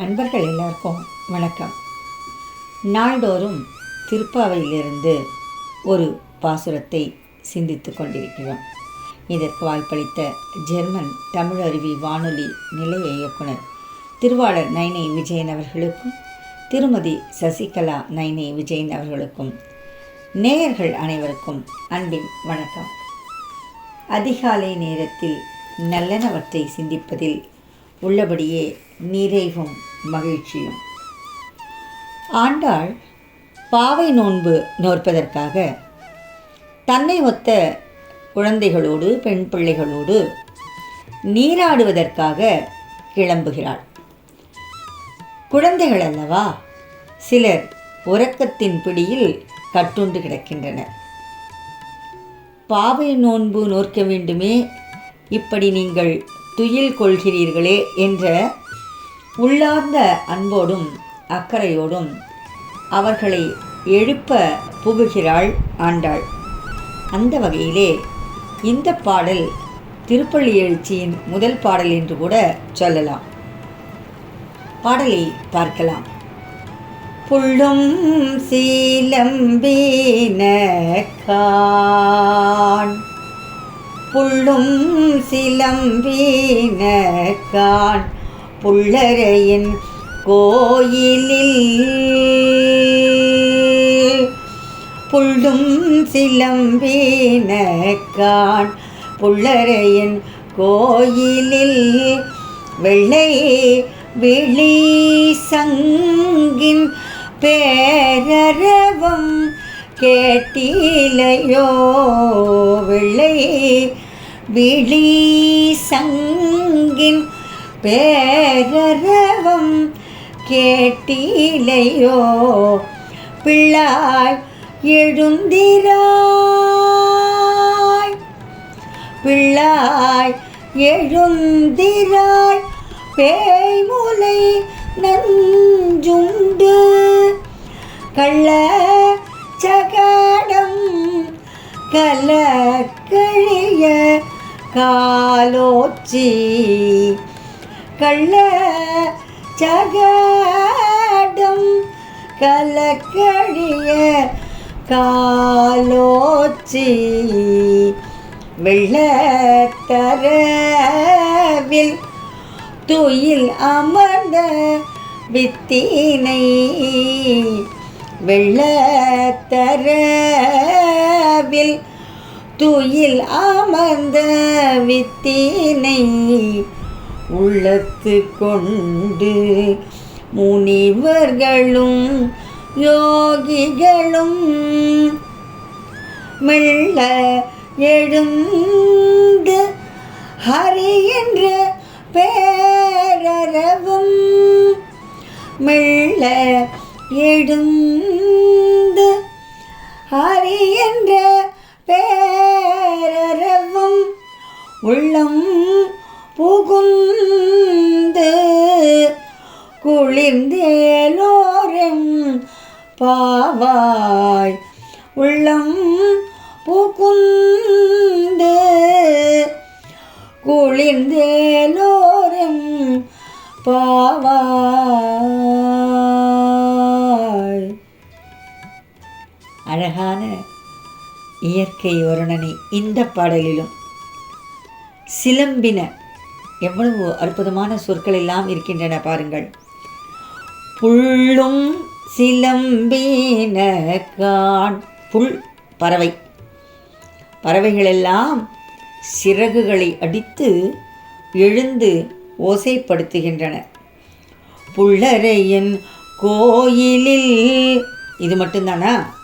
நண்பர்கள் எல்லாருக்கும் வணக்கம். நாள்தோறும் திருப்பாவையிலிருந்து ஒரு பாசுரத்தை சிந்தித்து கொண்டிருக்கிறோம். இதற்கு வாய்ப்பளித்த ஜெர்மன் தமிழ் அருவி வானொலி நிலைய இயக்குனர் திருவாளர் நைனை விஜயன் அவர்களுக்கும் திருமதி சசிகலா நைனை விஜயன் அவர்களுக்கும் நேயர்கள் அனைவருக்கும் அன்பின் வணக்கம். அதிகாலை நேரத்தில் நல்லனவற்றை சிந்திப்பதில் உள்ளபடியே நிறைவும் மகிழ்ச்சியும். ஆண்டாள் பாவை நோன்பு நோற்பதற்காக தன்னை ஒத்த குழந்தைகளோடு பெண் பிள்ளைகளோடு நீராடுவதற்காக கிளம்புகிறாள். குழந்தைகள் அல்லவா சிலர் உறக்கத்தின் பிடியில் கட்டுண்டு கிடக்கின்றனர். பாவை நோன்பு நோற்க வேண்டுமே இப்படி நீங்கள் துயில் கொள்கிறீர்களே என்ற உள்ளார்ந்த அன்போடும் அக்கறையோடும் அவர்களை எழுப்ப புகுகிறாள் ஆண்டாள். அந்த வகையிலே இந்த பாடல் திருப்பள்ளி எழுச்சியின் முதல் பாடல் என்று கூட சொல்லலாம். பாடலை பார்க்கலாம். புள்ளும் சீலம்பீன கான் புள்ளும் சிலம்பீன புள்ளரையின் கோயிலில். புள்ளும் சிலம்பீன புள்ளரையின் கோயிலில். வெள்ளை விழி சங்கின் பேரரவம் கேட்டிலையோ வெள்ளை விழி சங்கின் பேரரவம் கேட்டிலையோ பிள்ளாய் எழுந்திராய். பிள்ளாய் எழுந்திராய். பேய்முலை நஞ்சுண்டு கள்ள சகடம் கலக்கழிய காலோச்சி. கள்ள சகடம் கலக்கழிய காலோச்சி. வெள்ளத்தரவில் துயில் அமர்ந்த வித்தினை. வெள்ளத்தரவில் துயில் அமர்ந்த வித்தினை உள்ளத்து கொண்டு முனிவர்களும் யோகிகளும் மெல்ல எழுந்து ஹரி என்ற பேரரவும் மெல்ல எழுந்து ஹரி என்ற பேரரவும் உள்ளம் புகுந்து குளிர்ந்தேலோரம் பாவாய். உள்ளம் புகுந்து குளிர்ந்தேலோரம் பாவாய். அழகான இயற்கை வருணனை இந்த பாடலிலும் சிலம்பின எவ்வளவு அற்புதமான சொற்கள் எல்லாம் இருக்கின்றன பாருங்கள். புள்ளும் சிலம்பின கான் புல் பறவை. பறவைகளெல்லாம் சிறகுகளை அடித்து எழுந்து ஓசைப்படுத்துகின்றன. புள்ளரையின் கோயிலில் இது மட்டும்தானா?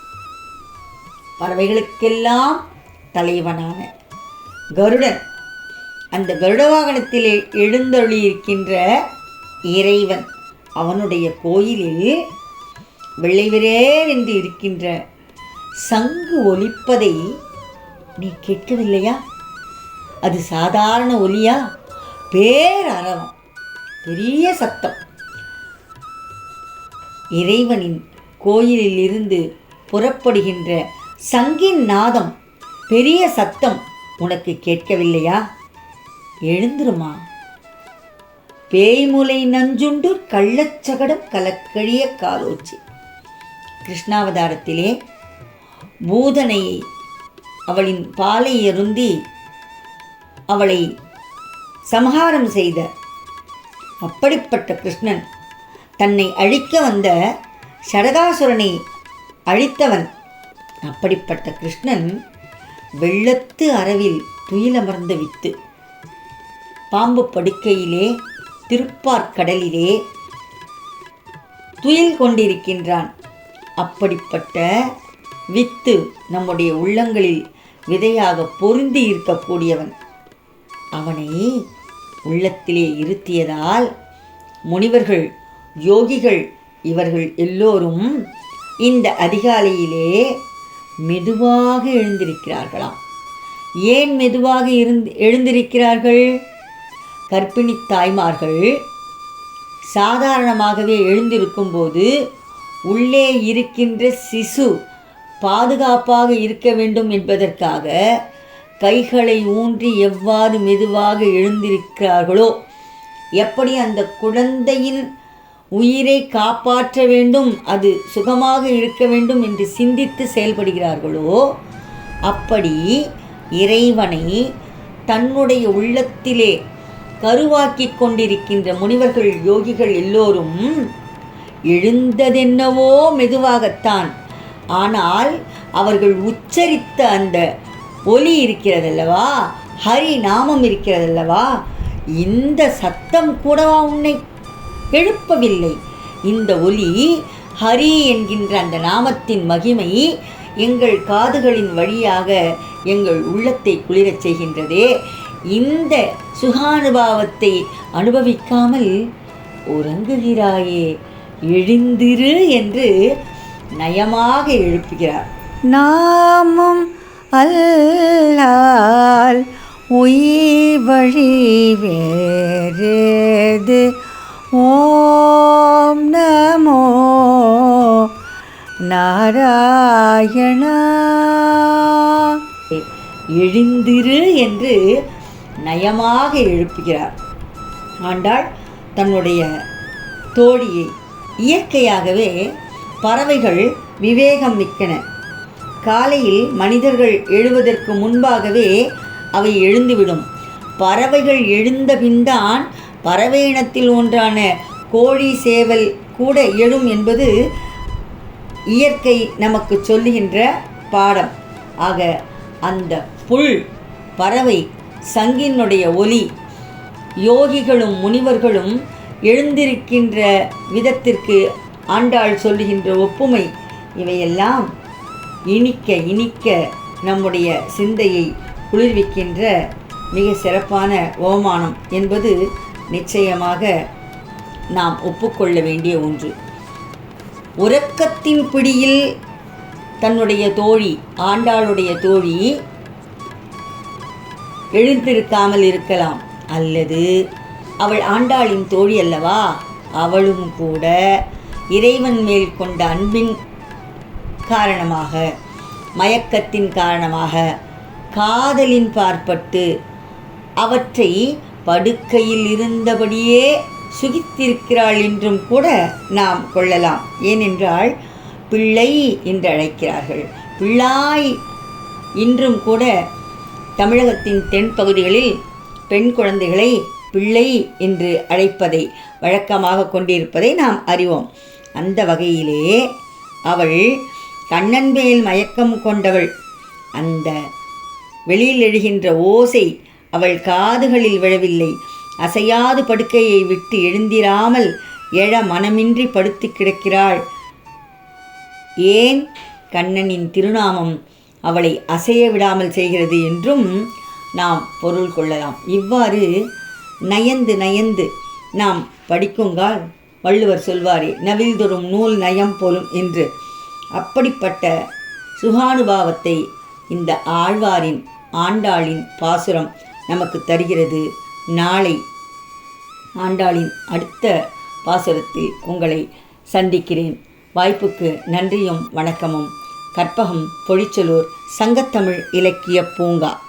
பறவைகளுக்கெல்லாம் தலைவனான கருடன். அந்த கருட வாகனத்தில் எழுந்தொழியிருக்கின்ற இறைவன் அவனுடைய கோயிலில் வெள்ளைவிரேர் என்று இருக்கின்ற சங்கு ஒலிப்பதை நீ கேட்கவில்லையா? அது சாதாரண ஒலியா? பேரரவம். பெரிய சத்தம். இறைவனின் கோயிலில் இருந்து புறப்படுகின்ற சங்கின் நாதம் பெரிய சத்தம் உனக்கு கேட்கவில்லையா? எழுந்துருமா. பேய்முலை நஞ்சுண்டு கள்ளச்சகடம் கலக்கழிய காலோச்சி கிருஷ்ணாவதாரத்திலே பூதனையை அவளின் பாலை எருந்தி அவளை சம்ஹாரம் செய்த அப்படிப்பட்ட கிருஷ்ணன் தன்னை அழிக்க வந்த சடகாசுரனை அழித்தவன் அப்படிப்பட்ட கிருஷ்ணன் வெள்ளத்து அரவில் துயிலமர்ந்த வித்து பாம்பு படுக்கையிலே திருப்பார்க்கடலிலே துயில் கொண்டிருக்கின்றான். அப்படிப்பட்ட வித்து நம்முடைய உள்ளங்களில் விதையாக பொருந்தி இருக்கக்கூடியவன். அவனை உள்ளத்திலே இருத்தியதால் முனிவர்கள் யோகிகள் இவர்கள் எல்லோரும் இந்த அதிகாலையிலே மெதுவாக எழுந்திருக்கிறார்களாம் ஏன் மெதுவாக இருந்து எழுந்திருக்கிறார்கள்? கர்ப்பிணி தாய்மார்கள் சாதாரணமாகவே எழுந்திருக்கும்போது உள்ளே இருக்கின்ற சிசு பாதுகாப்பாக இருக்க வேண்டும் என்பதற்காக கைகளை ஊன்றி எவ்வாறு மெதுவாக எழுந்திருக்கிறார்களோ எப்படி அந்த குழந்தையின் உயிரை காப்பாற்ற வேண்டும் அது சுகமாக இருக்க வேண்டும் என்று சிந்தித்து செயல்படுகிறார்களோ அப்படி இறைவனை தன்னுடைய உள்ளத்திலே கருவாக்கிக் கொண்டிருக்கின்ற முனிவர்கள் யோகிகள் எல்லோரும் எழுந்ததென்னவோ மெதுவாகத்தான். ஆனால் அவர்கள் உச்சரித்த அந்த ஒலி இருக்கிறதல்லவா? ஹரி நாமம் இருக்கிறதல்லவா? இந்த சத்தம் கூடவா உன்னை எழுப்பவில்லை. இந்த ஒலி ஹரி என்கின்ற அந்த நாமத்தின் மகிமை எங்கள் காதுகளின் வழியாக எங்கள் உள்ளத்தை குளிரச் செய்கின்றதே. இந்த சுகானுபாவத்தை அனுபவிக்காமல் உறங்குகிறாயே எழுந்திரு என்று நயமாக எழுப்புகிறார். நாமும் அல்லால் உயிர் வழி வேறு ஓம் நமோ நாராயணா. எழுந்திரு என்று நயமாக எழுப்புகிறார். ஆண்டாள் தன்னுடைய தோழியை இயற்கையாகவே பறவைகள் விவேகம் மிக்கன. காலையில் மனிதர்கள் எழுவதற்கு முன்பாகவே அவை எழுந்துவிடும். பறவைகள் எழுந்த பின்தான் பறவை இனத்தில் ஒன்றான கோழி சேவல் கூட எழும் என்பது இயற்கை நமக்கு சொல்லுகின்ற பாடம். ஆக அந்த புல் பறவை சங்கினுடைய ஒலி யோகிகளும் முனிவர்களும் எழுந்திருக்கின்ற விதத்திற்கு ஆண்டாள் சொல்லுகின்ற ஒப்புமை இவையெல்லாம் இனிக்க இனிக்க நம்முடைய சிந்தையை குளிர்விக்கின்ற மிக சிறப்பான ஓமானம் என்பது நிச்சயமாக நாம் ஒப்புக்கொள்ள வேண்டிய ஒன்று. உறக்கத்தின் பிடியில் தன்னுடைய தோழி ஆண்டாளுடைய தோழி எழுந்திருக்காமல் இருக்கலாம். அல்லது அவள் ஆண்டாளின் தோழி அல்லவா? அவளும் கூட இறைவன் மேல் கொண்ட அன்பின் காரணமாக மயக்கத்தின் காரணமாக காதலின் பார்ப்பட்டு அவற்றை படுக்கையில் இருந்தபடியே சுகித்திருக்கிறாள் என்றும் கூட நாம் கொள்ளலாம். ஏனென்றால் பிள்ளை என்று அழைக்கிறார்கள் பிள்ளாய் இன்றும் கூட தமிழகத்தின் தென்பகுதிகளில் பெண் குழந்தைகளை பிள்ளை என்று அழைப்பதை வழக்கமாக கொண்டிருப்பதை நாம் அறிவோம். அந்த வகையிலே அவள் கண்ணன் மேல் மயக்கம் கொண்டவள். அந்த வெளியில் எழுகின்ற ஓசை அவள் காதுகளில் விழவில்லை. அசையாது படுக்கையை விட்டு எழுந்திராமல் எழ மனமின்றி படுத்து கிடக்கிறாள். ஏன் கண்ணனின் திருநாமம் அவளை அசைய விடாமல் செய்கிறது என்றும் நாம் பொருள் கொள்ளலாம். இவ்வாறு நயந்து நயந்து நாம் படிக்குங்கால் வள்ளுவர் சொல்வாரே நவில்தொரும் நூல் நயம் போலும் என்று. அப்படிப்பட்ட சுகானுபாவத்தை இந்த ஆழ்வாரின் ஆண்டாளின் பாசுரம் நமக்கு தருகிறது. நாளை ஆண்டாளின் அடுத்த பாசுரத்தில் உங்களை சந்திக்கிறேன். வாய்ப்புக்கு நன்றியும் வணக்கமும். கற்பகம் பொழிச்சலூர் சங்கத்தமிழ் இலக்கிய பூங்கா.